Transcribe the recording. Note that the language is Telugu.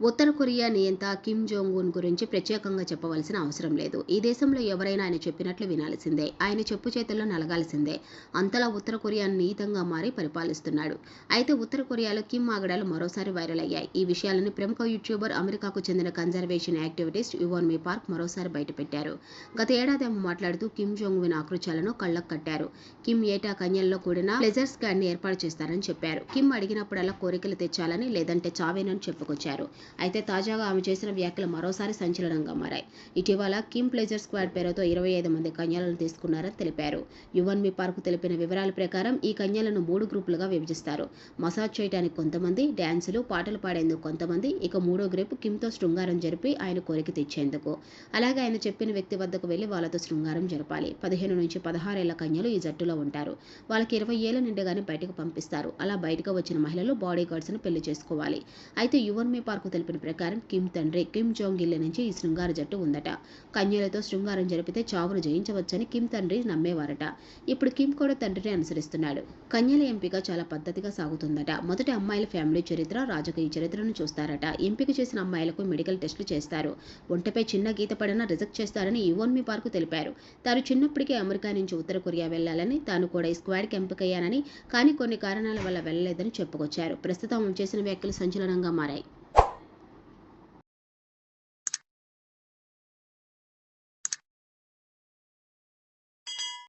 ఉత్తర కొరియా నియంత కిమ్ జోంగ్ ఉన్ గురించి ప్రత్యేకంగా చెప్పవలసిన అవసరం లేదు. ఈ దేశంలో ఎవరైనా ఆయన చెప్పినట్లు వినాల్సిందే. ఆయన చెప్పు చేతుల్లో నలగాల్సిందే. అంతలా ఉత్తర కొరియా నీతంగా మారి పరిపాలిస్తున్నాడు. అయితే ఉత్తర కొరియాలో కిమ్ ఆగడాలు మరోసారి వైరల్ అయ్యాయి. ఈ విషయాలను ప్రముఖ యూట్యూబర్ అమెరికాకు చెందిన కన్జర్వేషన్ యాక్టివిటిస్ట్ యువన్ మీ పార్క్ మరోసారి బయటపెట్టారు. గత ఏడాది ఆమె మాట్లాడుతూ కిమ్ జోంగ్ ఉన్ ఆకృత్యాలను కళ్ళకు కట్టారు. కిమ్ ఏటా కన్యల్లో కూడిన ప్లెజర్ స్కాడ్ ఏర్పాటు చేస్తారని చెప్పారు. కిమ్ అడిగినప్పుడల్లా కోరికలు తెచ్చాలని లేదంటే చావేనని చెప్పుకొచ్చారు. అయితే తాజాగా ఆమె చేసిన వ్యాఖ్యలు మరోసారి సంచలనంగా మారాయి. ఇటీవల కిమ్ ప్లెజర్ స్క్వాడ్ పేరుతో ఇరవై ఐదు మంది కన్యలను తీసుకున్నారని తెలిపారు. యువన్ మీ పార్కు తెలిపిన వివరాల ప్రకారం ఈ కన్యలను మూడు గ్రూపులుగా విభజిస్తారు. మసాజ్ చేయడానికి కొంతమంది డ్యాన్సులు పాటలు పాడేందుకు కొంతమంది ఇక మూడో గ్రూప్ కిమ్తో శృంగారం జరిపి ఆయన కోరిక తెచ్చేందుకు అలాగే ఆయన చెప్పిన వ్యక్తి వద్దకు వెళ్ళి వాళ్ళతో శృంగారం జరపాలి. పదిహేను నుంచి పదహారేళ్ళ కన్యలు ఈ జట్టులో ఉంటారు. వాళ్ళకి ఇరవై ఏళ్ళ నిండగానే బయటకు పంపిస్తారు. అలా బయటకు వచ్చిన మహిళలు బాడీ గార్డ్స్ను పెళ్ళి చేసుకోవాలి. అయితే యువన్ మీ పార్కు తెలిపిన ప్రకారం కిమ్ తండ్రి కిమ్ జోంగ్ ఇల్ నుంచి ఈ శృంగార జట్టు ఉందట. కన్యలతో శృంగారం జరిపితే చావును జయించవచ్చని కిమ్ తండ్రి నమ్మేవారట. ఇప్పుడు కిమ్ కూడా తండ్రిని అనుసరిస్తున్నాడు. కన్యల ఎంపిక చాలా పద్ధతిగా సాగుతుందట. మొదటి అమ్మాయిల ఫ్యామిలీ చరిత్ర రాజకీయ చరిత్రను చూస్తారట. ఎంపిక చేసిన అమ్మాయిలకు మెడికల్ టెస్టులు చేస్తారు. ఒంటపై చిన్న గీత పడినా రిజెక్ట్ చేస్తారని ఇవోన్మి మీ పార్కు తెలిపారు. తాను చిన్నప్పటికే అమెరికా నుంచి ఉత్తర కొరియా వెళ్ళాలని తాను కూడా ఈ స్క్వాడ్కి ఎంపికయ్యానని కానీ కొన్ని కారణాల వల్ల వెళ్ళలేదని చెప్పుకొచ్చారు. ప్రస్తుతం చేసిన వ్యాఖ్యలు సంచలనంగా మారాయి.